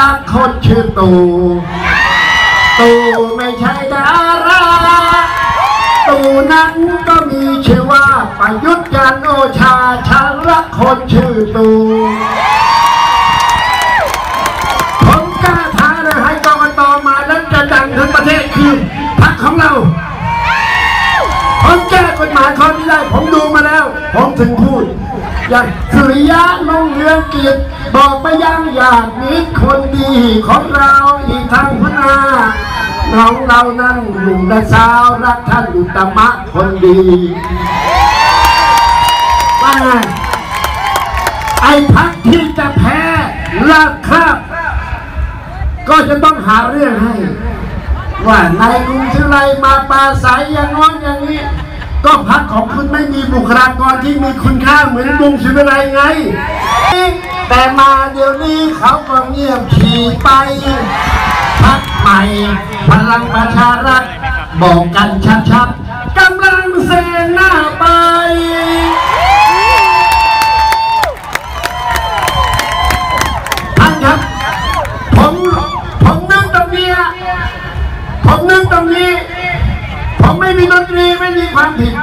รักคนชื่อตู่ตู่ไม่ใช่ดาราตู่นั้นก็มีชื่อว่าประยุทธ์จันโอชาฉันรักคนชื่อตู่ผมกล้าท้าเลยให้กรกตมาแล้วจะดังทั้งประเทศคือพรรคของเราผมแก้กฎหมายข้อนี้ได้ผมดูมาแล้ว ผมถึงพูดอย่างสุริยะลงเรืองกิจบอกไปยังญาติมิตรคน ของเราอีกทางพุนาน้องเรานั่นหนุ่มและสาวรักท่านอุตมะคนดีว่าไงไอ้พักที่จะแพ้ลาคาบก็จะต้องหาเรื่องให้ ว่านายลุงชื่อไรมาปาศัยอย่างง้อนอย่างนี้ ก็พักของคุณไม่มีบุคลากรที่มีคุณค่าเหมือนลุงชื่อไรไง แต่มา เดี๋ยวนี้เขาก็เงียบฉี่ไป พักใหม่ พลังประชารัฐบอกกันชัดๆกำลังเซงหน้าไปท่านครับผมผมนึกตรงนี้ผมนึกตรงนี้ ผมไม่มีดนตรีไม่มีความผิด